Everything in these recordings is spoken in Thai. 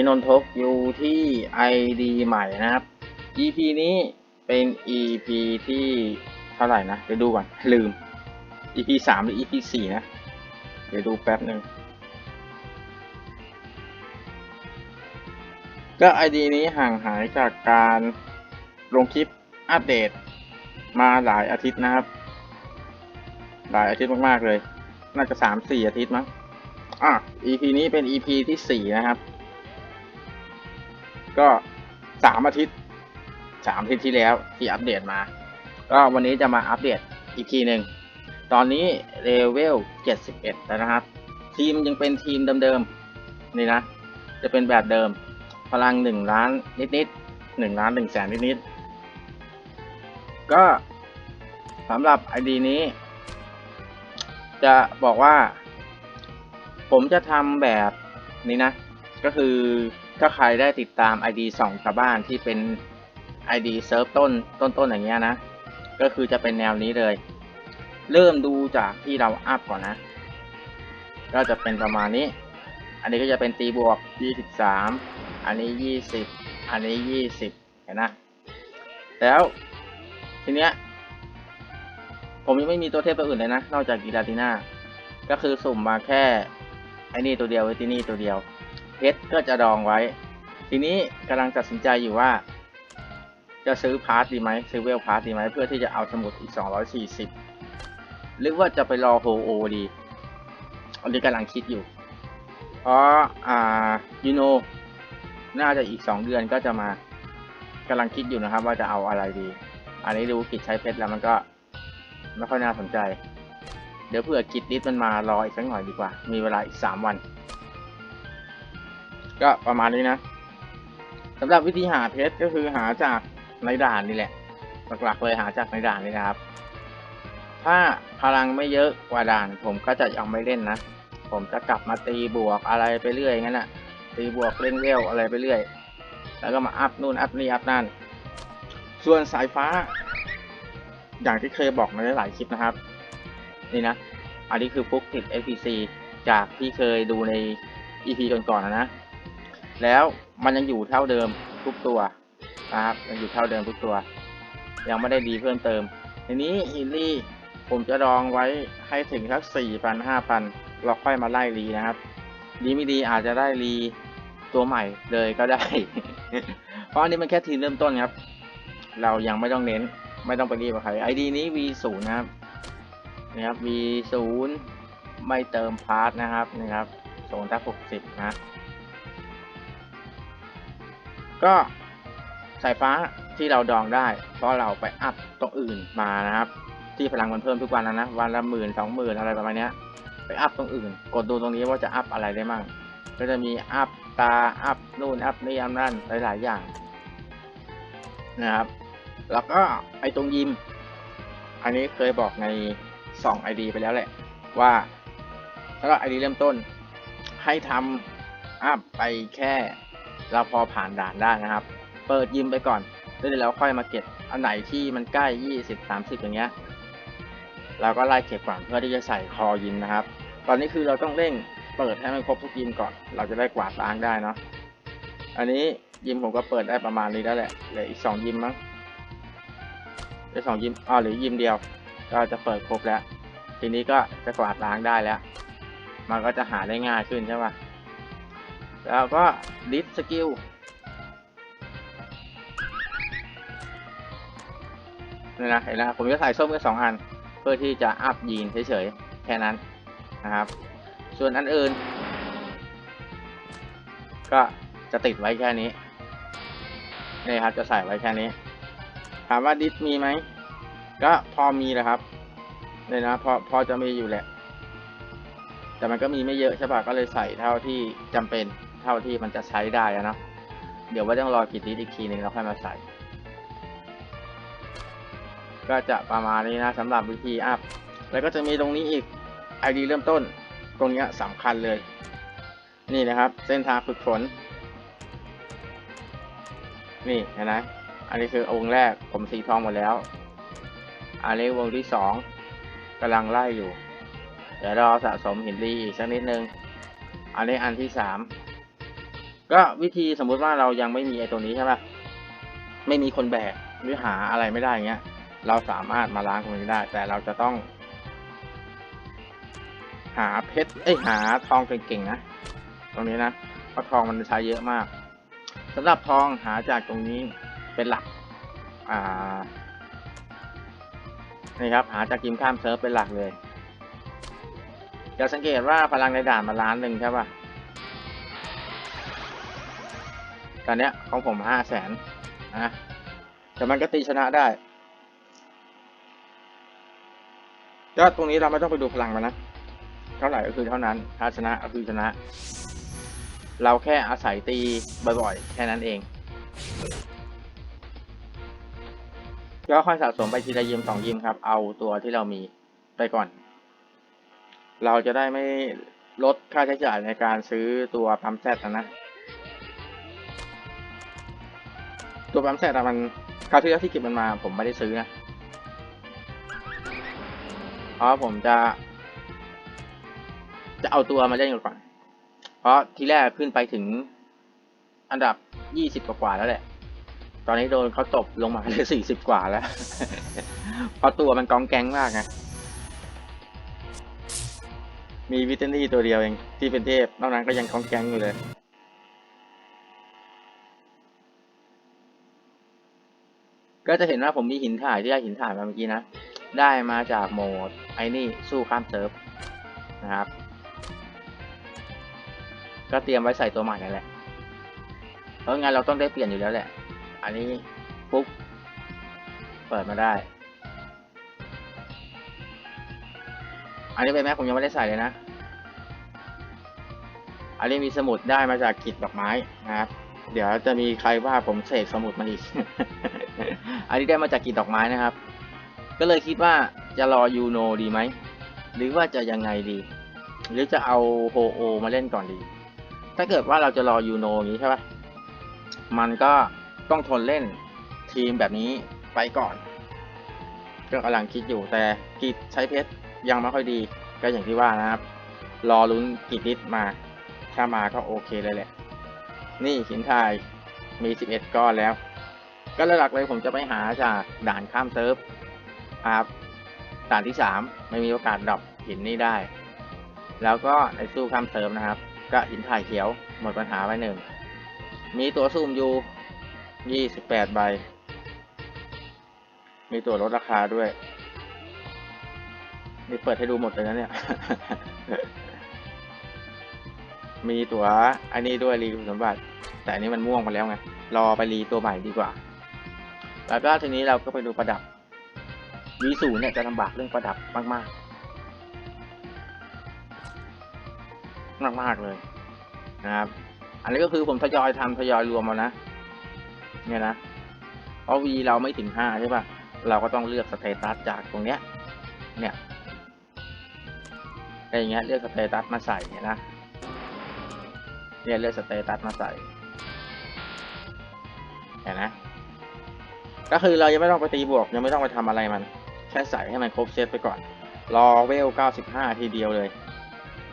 นนี้นนทกอยู่ที่ ID ใหม่นะครับ EP นี้เป็น EP ที่เท่าไหร่นะเดี๋ยวดูก่อนลืม EP สามหรือ EP สี่นะ เดี๋ยวดูแป๊บหนึ่งก็ ID นี้ห่างหายจากการลงคลิปอัปเดตมาหลายอาทิตย์นะครับ หลายอาทิตย์มาก ๆ เลย น่าจะสามสี่อาทิตย์มั้งอะ EP นี้เป็น EP ที่สี่นะครับ ก็สามอาทิตย์สามอาทิตย์ที่แล้วที่อัปเดตมา ก็วันนี้จะมาอัปเดตอีกทีหนึ่งตอนนี้เลเวล 71 แล้วนะครับ ทีมยังเป็นทีมเดิมๆนี่นะ จะเป็นแบบเดิม พลัง 1 ล้านนิดๆ1ล้าน1แสนนิดๆก็สำหรับ ID นี้ จะบอกว่า ผมจะทำแบบนี้นะ ก็คือ ถ้าใครได้ติดตาม ID สองชาวบ้านที่เป็น ID เซิร์ฟต้นต้นต้นอย่างเงี้ยนะ ก็คือจะเป็นแนวนี้เลย เริ่มดูจากที่เราอัพก่อนนะ ก็จะเป็นประมาณนี้ อันนี้ก็จะเป็นตีบวก 23 อันนี้ 20 อันนี้ 20 เห็นนะแล้วทีเนี้ยผมยังไม่มีตัวเทพตัวอื่นเลยนะ นอกจากกีฬาติน่าก็คือสุ่มมาแค่ไอ้นี่ตัวเดียวไอ้ที่นี่ตัวเดียว เพชรก็จะดองไว้ ทีนี้กำลังตัดสินใจอยู่ว่า จะซื้อพาร์ทดีไหมซื้อเวลพาร์ทดีไหมเพื่อที่จะเอาสมุดอีก 240 หรือว่าจะไปรอโฮโอดีอันนี้กำลังคิดอยู่ เพราะอ่ายูโนน่าจะอีก 2 เดือนก็จะมากำลังคิดอยู่นะครับว่าจะเอาอะไรดี อันนี้ดูกิจใช้เพชรแล้วมันก็ไม่ค่อยน่าสนใจ เดี๋ยวเผื่อกิจนิดมันมารออีกสักหน่อยดีกว่า มีเวลาอีก 3 วัน ก็ประมาณนี้นะสำหรับวิธีหาเพชรก็คือหาจากในด่านนี่แหละ หลักๆเลยหาจากในด่านนี่นะครับ ถ้าพลังไม่เยอะกว่าด่าน ผมก็จะยังไม่เล่นนะ ผมจะกลับมาตีบวกอะไรไปเรื่อยงั้นแหะตีบวกเล่นเวลอะไรไปเรื่อย แล้วก็มาอัพนู่นอัพนี่อัพนั่น ส่วนสายฟ้า อย่างที่เคยบอกมาหลายคลิปนะครับ นี่นะ อันนี้คือฟุกติด FPC จากที่เคยดูใน EP ก่อนๆนะนะ แล้วมันยังอยู่เท่าเดิมทุกตัวนะครับยังอยู่เท่าเดิมทุกตัว ยังไม่ได้ดีเพิ่มเติม ทีนี้ฮิลลี่ผมจะรองไว้ให้ถึงสักสี่พันห้าพันเราค่อยมาไล่รีนะครับ ดีไม่ดีอาจจะได้รีตัวใหม่เลยก็ได้ เพราะอันนี้มันแค่ทีเริ่มต้นครับ เรายังไม่ต้องเน้น ไม่ต้องไปรีบกับใคร ID นี้ V0 นะครับนะครับ V0 ไม่เติมพาร์ทนะครับนะครับโซนทักหกสิบนะ ก็สายฟ้าที่เราดองได้ เพราะเราไปอัพตัวอื่นมานะครับ ที่พลังมันเพิ่มทุกวันนะนะวันละหมื่นสองหมื่นอะไรประมาณนี้ไปอัพตรงอื่น กดดูตรงนี้ว่าจะอัพอะไรได้มั่งก็จะมีอัพตาอัพนู่นอัพนี่อัพนั่นหลาย ๆ อย่างนะครับ แล้วก็ไอตรงยิม อันนี้เคยบอกใน2 ID ไปแล้วแหละ ว่าสำหรับ ID เริ่มต้น ให้ทำอัพไปแค่ เราพอผ่านด่านได้นะครับ เปิดยิมไปก่อนแล้วเดี๋ยวเราค่อยมาเก็บอันไหนที่มันใกล้ 20 30 อย่างเงี้ยเราก็ไล่เก็บก่อนเพื่อที่จะใส่คอยิมนะครับ ตอนนี้คือเราต้องเร่งเปิดให้มันครบทุกยิมก่อน เราจะได้กวาดล้างได้เนาะอันนี้ยิมผมก็เปิดได้ประมาณนี้แล้วแหละเหลืออีกสองยิมมั้งเหลือสองยิมอ๋อหรือยิมเดียว ก็จะเปิดครบแล้ว ทีนี้ก็จะกวาดล้างได้แล้ว มันก็จะหาได้ง่ายขึ้นใช่ปะ แล้วก็ดิสสกิลนี่นะเห็นแล้วผมจะใส่ส้มแค่สองอัน เพื่อที่จะอัพยีนเฉยๆ แค่นั้นนะครับ ส่วนอันอื่น ก็จะติดไว้แค่นี้นี่ครับจะใส่ไว้แค่นี้ ถามว่าดิสมีไหม ก็พอมีแหละครับเนี่ยนะพอพอจะมีอยู่แหละ แต่มันก็มีไม่เยอะใช่ปะก็เลยใส่เท่าที่จำเป็น เท่าที่มันจะใช้ได้อะเนาะเดี๋ยวว่าต้องรอกี่ดิสอีกทีหนึ่งแล้วค่อยมาใส่ ก็จะประมาณนี้นะสำหรับวิธีอัพ แล้วก็จะมีตรงนี้อีก ID เริ่มต้น ตรงนี้สำคัญเลย นี่นะครับ เส้นทางฝึกฝน นี่เห็นไหมอันนี้คือองค์แรกผมสีทองหมดแล้ว อันนี้วงที่สองกำลังไล่อยู่ เดี๋ยวรอสะสมหินดีอีกสักนิดนึง อันนี้อันที่สาม ก็วิธีสมมุติว่าเรายังไม่มีไอตัวนี้ใช่ปะไม่มีคนแบกหรือหาอะไรไม่ได้เงี้ย เราสามารถมาล้างตรงนี้ได้ แต่เราจะต้อง หาเพชรเอ้ยหาทองเก่งๆนะตรงนี้นะเพราะทองมันใช้เยอะมากสำหรับทองหาจากตรงนี้เป็นหลัก อ่านี่ครับ หาจากกิมข้ามเซิร์ฟเป็นหลักเลยจะสังเกตว่าพลังในด่านมาล้านหนึ่งใช่ป่ะ ตอนเนี้ยของผมห้าแสนนะแต่มันก็ตีชนะได้ก็ตรงนี้เราไม่ต้องไปดูพลังมันนะ เท่าไหร่ก็คือเท่านั้น ถ้าชนะก็คือชนะ เราแค่อาศัยตีบ่อยๆ แค่นั้นเองก็ค่อยสะสมไปทีละยิมสองยิมครับ เอาตัวที่เรามีไปก่อน เราจะได้ไม่ลดค่าใช้จ่ายในการซื้อตัวปั๊มแซดนะ ตัวปั๊มแซดอะมันคราวที่แล้วที่เก็บมันมา ผมไม่ได้ซื้อนะเพราะผมจะ จะเอาตัวมาเล่นก่อนเพราะทีแรกขึ้นไปถึงอันดับยี่สิบกว่าๆแล้วแหละ ตอนนี้โดนเขาตบลงมาเหลือสี่สิบกว่าแล้ว เพราะตัวมันกองแกงมากไงมีวิตานี่ตัวเดียวเองที่เป็นเทพนอกนั้นก็ยังกองแกงอยู่เลย ก็จะเห็นว่าผมมีหินถ่ายที่ได้หินถ่ายมาเมื่อกี้นะ ได้มาจากโหมดไอ้นี่สู้ข้ามเซิร์ฟนะครับ ก็เตรียมไว้ใส่ตัวใหม่นั่นแหละ เพราะงั้นเราต้องได้เปลี่ยนอยู่แล้วแหละ อันนี้ปุ๊บเปิดมาได้ อันนี้เป็นแม็กผมยังไม่ได้ใส่เลยนะ อันนี้มีสมุดได้มาจากกิจดอกไม้นะครับ เดี๋ยวจะมีใครว่าผมเสกสมุดมาอีก อันนี้ได้มาจากกิจดอกไม้นะครับ ก็เลยคิดว่าจะรอยูโนดีไหม หรือว่าจะยังไงดี หรือจะเอาโฮโอมาเล่นก่อนดี ถ้าเกิดว่าเราจะรอยูโนอย่างนี้ใช่ปะมันก็ต้องทนเล่นทีมแบบนี้ไปก่อน ก็กำลังคิดอยู่แต่กิจใช้เพชรยังไม่ค่อยดีก็อย่างที่ว่านะครับ รอลุ้นกิจนิดมา ถ้ามาก็โอเคเลยแหละ นี่หินทายมี 11 ก้อนแล้ว ก็หลักเลยผมจะไปหาจากด่านข้ามเซิร์ฟครับด่านที่ 3 ไม่มีโอกาสดรอปหินนี้ได้ แล้วก็ในสู้ข้ามเซิร์ฟนะครับ ก็หินถ่ายเขียวหมดปัญหาไปหนึ่ง มีตัวซูมอยู่ 28 ใบ มีตัวลดราคาด้วยนี่เปิดให้ดูหมดเลยนะเนี่ย มีตัวอันนี้ด้วยรีคุณสมบัติ แต่อันนี้มันม่วงไปแล้วไง รอไปรีตัวใหม่ดีกว่า แล้วก็ทีนี้เราก็ไปดูประดับวีศูนย์เนี่ยจะลำบากเรื่องประดับมากๆมากๆเลยนะครับ อันนี้ก็คือผมทยอยทำทยอยรวมมานะ เนี่ยนะ เพราะวีเราไม่ถึงห้าใช่ปะเราก็ต้องเลือกสเตตัสจากตรงเนี้ย เนี่ยอะไรเงี้ยเลือกสเตตัสมาใส่เนี่ยนะเนี่ยเลือกสเตตัสมาใส่ เห็นนะก็คือเรายังไม่ต้องไปตีบวก ยังไม่ต้องไปทำอะไรมันแค่ใส่ให้มันครบเซตไปก่อน รอเวล 95 ทีเดียวเลย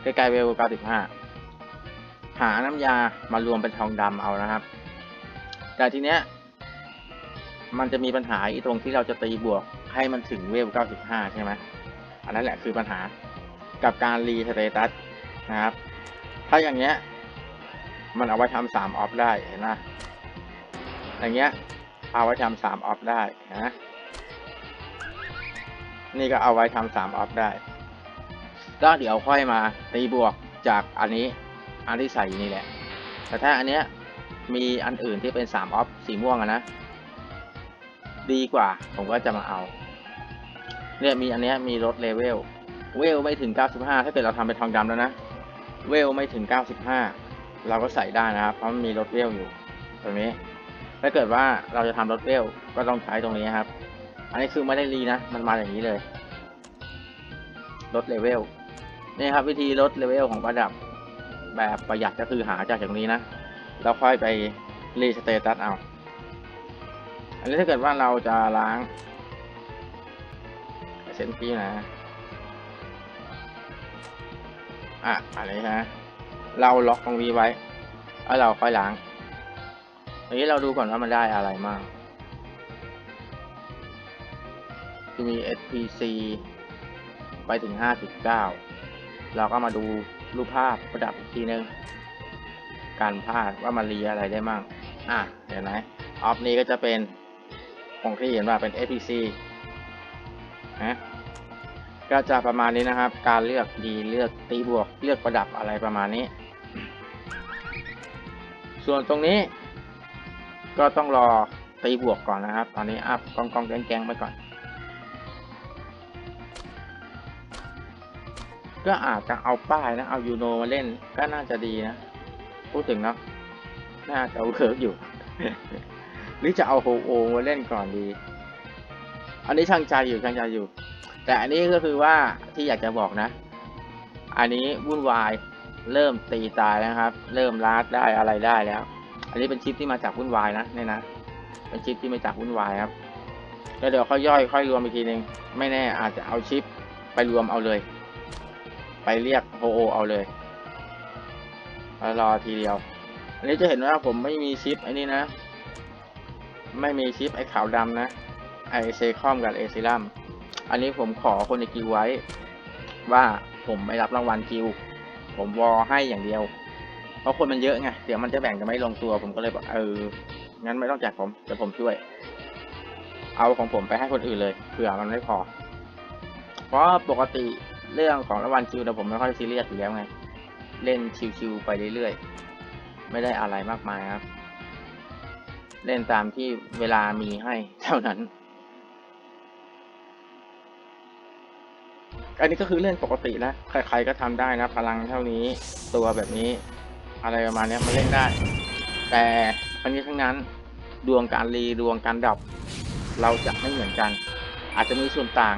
ใกล้ๆเวล 95 หาน้ำยามารวมเป็นทองดำเอานะครับ แต่ทีเนี้ยมันจะมีปัญหาอีตรงที่เราจะตีบวกให้มันถึงเวล 95 ใช่ไหมอันนั้นแหละคือปัญหากับการรีสเตตัสนะครับ ถ้าอย่างเงี้ยมันเอาไว้ทำสามออฟได้เห็นไหม อย่างเงี้ยเอาไว้ทำสามออฟได้นะนี่ก็เอาไว้ทำสามออฟได้ก็เดี๋ยวค่อยมาตีบวกจากอันนี้อันที่ใส่อยู่นี่แหละ แต่ถ้าอันเนี้ยมีอันอื่นที่เป็นสามออฟสีม่วงอะนะดีกว่า ผมก็จะมาเอา เนี่ยมีอันเนี้ยมีลดเลเวลเวลไม่ถึง 95 ถ้าเกิดเราทำเป็นทองดำแล้วนะ เวลไม่ถึง 95 เราก็ใส่ได้นะครับ เพราะมันมีลดเวลอยู่ตรงนี้ ถ้าเกิดว่าเราจะทำลดเวลก็ต้องใช้ตรงนี้ครับ อันนี้คือไม่ได้รีนะ มันมาอย่างนี้เลยลดเลเวลนี่ครับวิธีลดเลเวลของประดับแบบประหยัดก็คือหาจากอย่างนี้นะ แล้วค่อยไปรีสเตตัสเอา อันนี้ถ้าเกิดว่าเราจะล้างเซนปี้นะ อะอันนี้ฮะ เราล็อกตรงนี้ไว้ แล้วเราค่อยล้าง ทีนี้เราดูก่อนว่ามันได้อะไรมากจะมี SPC ไปถึง 59 เราก็มาดูรูปภาพประดับอีกทีนึง การพาดว่ามันรีอะไรได้มั่ง อะเห็นไหมออฟนี้ก็จะเป็นของที่เห็นว่าเป็น SPC นะก็จะประมาณนี้นะครับ การเลือกดีเลือกตีบวกเลือกประดับอะไรประมาณนี้ ส่วนตรงนี้ ก็ต้องรอตีบวกก่อนนะครับ ตอนนี้อัพกองกองแกงแกงไปก่อน ก็อาจจะเอาป้ายนะ เอายูโนมาเล่นก็น่าจะดีนะ พูดถึงเนาะน่าจะเวิร์กอยู่ หรือจะเอาโฮโอมาเล่นก่อนดี อันนี้ช่างใจอยู่ช่างใจอยู่ แต่อันนี้ก็คือว่าที่อยากจะบอกนะ อันนี้วุ่นวายเริ่มตีตายแล้วครับ เริ่มลาดได้อะไรได้แล้ว นนี้เป็นชิปที่มาจากวุ่นวายนะเนี่ยนะ เป็นชิปที่มาจากวุ่นวายครับแล้วเดี๋ยวค่อยย่อยค่อยรวมอีกทีนึงไม่แน่อาจจะเอาชิปไปรวมเอาเลย ไปเรียกโฮโอเอาเลยลรอทีเดียว อันนี้จะเห็นว่าผมไม่มีชิปไอ้นี่นะ ไม่มีชิปไอ้ขาวดำนะไอเซคอมกับเอซิลัมอันนี้ผมขอคนในกิวไว้ ว่าผมไม่รับรางวัลกิว ผมวอให้อย่างเดียว ราะคนมันเยอะไง เดี๋ยวมันจะแบ่งกันไม่ลงตัว ผมก็เลยบอกเออ งั้นไม่ต้องแจกผมเดี๋ยวผมช่วย เอาของผมไปให้คนอื่นเลย เผื่อมันไม่พอ เพราะปกติเรื่องของรางวัลคิวเนี่ยผมไม่ค่อยซีเรียสอยู่แล้วไง เล่นชิวๆไปเรื่อยๆ ไม่ได้อะไรมากมายครับ เล่นตามที่เวลามีให้เท่านั้น อันนี้ก็คือเล่นปกตินะใครๆก็ทำได้นะ พลังเท่านี้ ตัวแบบนี้ อะไรประมาณนี้มันเล่นได้ แต่ทั้งนี้ทั้งนั้นดวงการรีดวงการดับ เราจะไม่เหมือนกัน อาจจะมีส่วนต่าง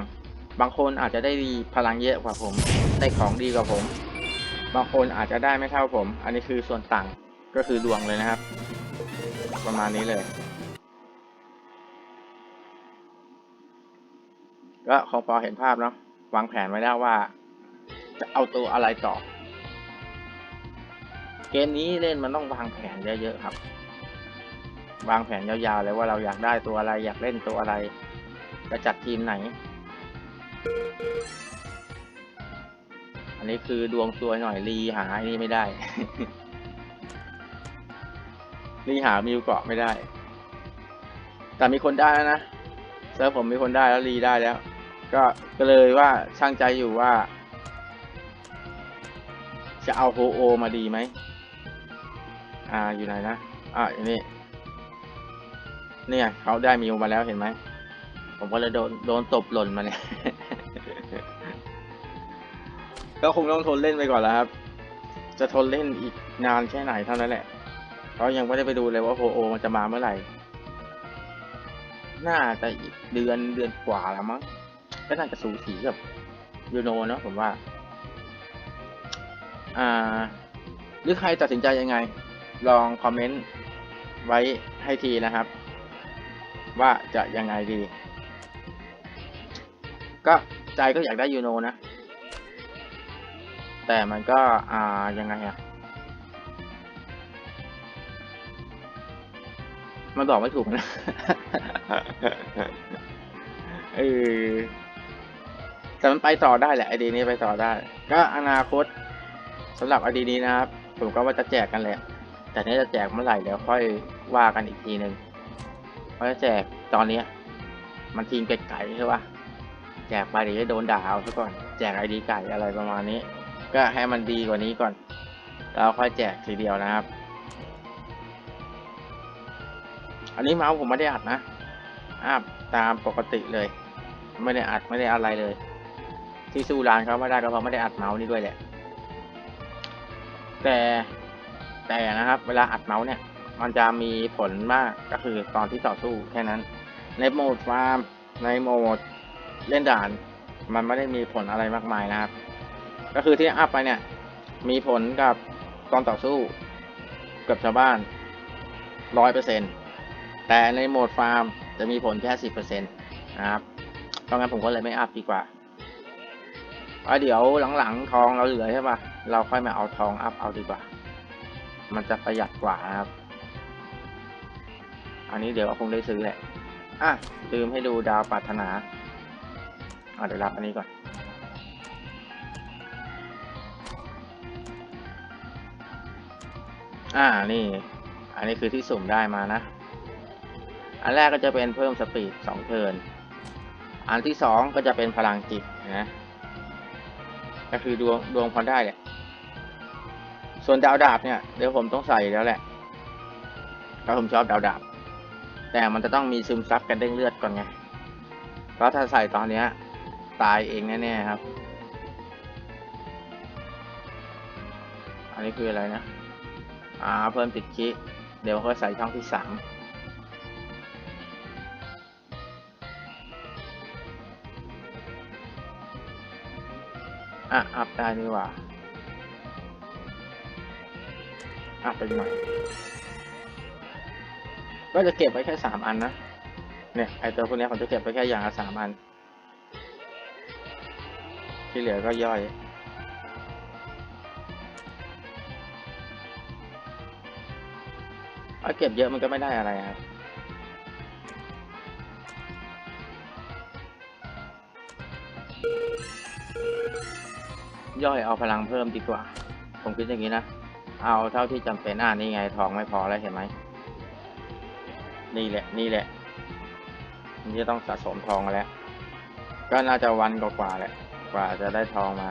บางคนอาจจะได้ดีพลังเยอะกว่าผม ได้ของดีกว่าผม บางคนอาจจะได้ไม่เท่าผม อันนี้คือส่วนต่างก็คือดวงเลยนะครับ ประมาณนี้เลยก็คงพอเห็นภาพเนาะวางแผนไว้แล้วว่า จะเอาตัวอะไรต่อ เกมนี้เล่นมันต้องวางแผนเยอะๆครับ วางแผนยาวๆเลยว่าเราอยากได้ตัวอะไรอยากเล่นตัวอะไร จะจัดทีมไหน อันนี้คือดวงซวยหน่อยรีหาไอ้นี่ไม่ได้ รีหามิวเกาะไม่ได้ แต่มีคนได้แล้วนะเซิร์ฟผมมีคนได้แล้วรีได้แล้ว ก็ก็เลยว่าช่างใจอยู่ว่าจะเอาโฮโอมาดีไหม อ่าอยู่ไหนนะอ่าอยู่นี่เนี่ยเขาได้มิวมาแล้วเห็นไหมผมก็เลยโดนโดนตบหล่นมาเนี่ยก็คงต้องทนเล่นไปก่อนแล้วครับ จะทนเล่นอีกนานแค่ไหนเท่านั้นแหละเพราะยังไม่ได้ไปดูเลยว่าโฮโอมันจะมาเมื่อไหร่ น่าจะอีกเดือนเดือนกว่าแล้วมั้งก็น่าจะสูสีกับยูโนเนอะผมว่า อ่า หรือใครตัดสินใจยังไง ลองคอมเมนต์ไว้ให้ทีนะครับ ว่าจะยังไงดี ก็ใจก็อยากได้ยูโนนะ แต่มันก็ อ่า ยังไงอะมันบอกไม่ถูกนะเออแต่มันไปต่อได้แหละไอดีนี้ไปต่อได้ ก็อนาคตสำหรับไอดีนี้นะครับ ผมก็ว่าจะแจกกันแหละ แต่นี่จะแจกเมื่อไหร่เดี๋ยวค่อยว่ากันอีกทีหนึ่งเพราะจะแจกตอนนี้มันทีมไก่ใช่ปะแจกไปเดี๋ยวจะโดนด่าเอาซะก่อน แจกไอดีไก่อะไรประมาณนี้ ก็ให้มันดีกว่านี้ก่อนแล้วค่อยแจกทีเดียวนะครับ อันนี้เมาส์ผมไม่ได้อัดนะอัพตามปกติเลย ไม่ได้อัดไม่ได้อะไรเลย ที่สู้ร้านเขาไม่ได้ก็เพราะไม่ได้อัดเมาส์นี่ด้วยแหละ แต่ แต่นะครับ เวลาอัดเมาส์เนี่ย มันจะมีผลมากก็คือตอนที่ต่อสู้แค่นั้น ในโหมดฟาร์ม ในโหมดเล่นด่าน มันไม่ได้มีผลอะไรมากมายนะครับ ก็คือที่อัพไปเนี่ย มีผลกับตอนต่อสู้กับชาวบ้านร้อยเปอร์เซ็นแต่ในโหมดฟาร์มจะมีผลแค่สิบเปอร์เซ็นตนะครับเพราะงั้นผมก็เลยไม่อัพดีกว่าเดี๋ยวหลังๆทองเราเหลือใช่ปะเราค่อยมาเอาทองอัพเอาดีกว่า มันจะประหยัดกว่านะครับ อันนี้เดี๋ยวคงได้ซื้อแหละ อะ ลืมให้ดูดาวปรารถนา อะเดี๋ยวรับอันนี้ก่อน อ่า นี่ อันนี้คือที่สุ่มได้มานะ อันแรกก็จะเป็นเพิ่มสปีดสองเทิร์น อันที่สองก็จะเป็นพลังจิตนะ ก็คือดวงดวงพอได้แหละ ส่วนดาวดาบเนี่ยเดี๋ยวผมต้องใส่แล้วแหละเพราะผมชอบดาวดาบ แต่มันจะต้องมีซึมซับกันเด้งเลือดก่อนไงเพราะถ้าใส่ตอนเนี้ยตายเองแน่ๆครับ อันนี้คืออะไรนะอ่าเพิ่มติดคิเดี๋ยวก็ใส่ช่องที่สามอะอัพได้นี่หว่า อัพไปหน่อยก็จะเก็บไว้แค่สามอันนะ เนี่ยไอตัวพวกนี้ผมจะเก็บไว้แค่อย่างละสามอัน ที่เหลือก็ย่อยเอาเก็บเยอะมันก็ไม่ได้อะไรครับย่อยเอาพลังเพิ่มดีกว่า ผมคิดอย่างนี้นะ เอาเท่าที่จำเป็นอ่านี่ไงทองไม่พอแล้วเห็นไหมนี่แหละ นี่แหละมันจะต้องสะสมทองแล้ว ก็น่าจะวันกว่าๆแหละ กว่าจะได้ทองมา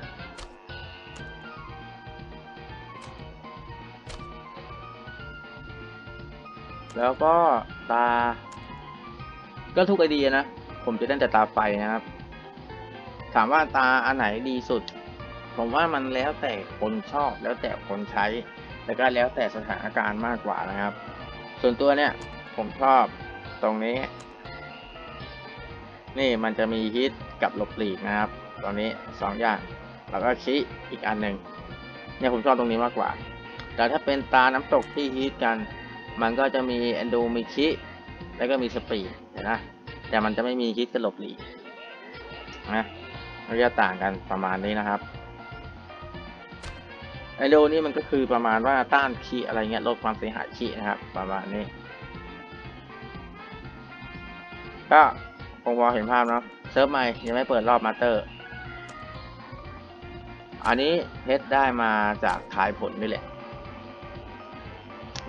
แล้วก็ตา ก็ทุกไอเดียนะ ผมจะเล่นแต่ตาไฟนะครับ ถามว่าตาอันไหนดีสุด ผมว่ามันแล้วแต่คนชอบแล้วแต่คนใช้ แล้วก็แล้วแต่สถานการณ์มากกว่านะครับ ส่วนตัวเนี่ยผมชอบตรงนี้ นี่มันจะมีฮิตกับหลบหลีกนะครับ ตรงนี้สองอย่าง แล้วก็คิอีกอันหนึ่งเนี่ยผมชอบตรงนี้มากกว่า แต่ถ้าเป็นตาน้ำตกที่ฮิตกัน มันก็จะมีแอนโดมีคิแล้วก็มีสปีดเห็นนะแต่มันจะไม่มีฮิตกับหลบหลีกนะมันจะต่างกันประมาณนี้นะครับ ไอโดนี่มันก็คือประมาณว่าต้านคีอะไรเงี้ยลดความเสียหายคีนะครับ ประมาณนี้ ก็คงพอเห็นภาพเนาะเซิร์ฟใหม่ยังไม่เปิดรอบมาสเตอร์ อันนี้เพชรได้มาจากขายผลนี่แหละ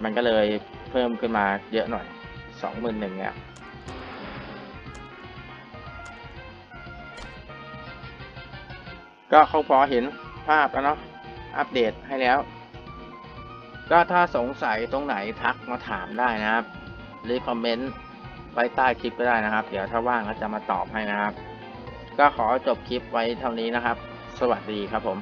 มันก็เลยเพิ่มขึ้นมาเยอะหน่อยสองหมื่นหนึ่งเนี่ยก็คงพอเห็นภาพแล้วเนาะ อัปเดตให้แล้ว ก็ถ้าสงสัยตรงไหนทักมาถามได้นะครับ หรือคอมเมนต์ไว้ใต้คลิปก็ได้นะครับ เดี๋ยวถ้าว่างก็จะมาตอบให้นะครับ ก็ขอจบคลิปไว้เท่านี้นะครับ สวัสดีครับผม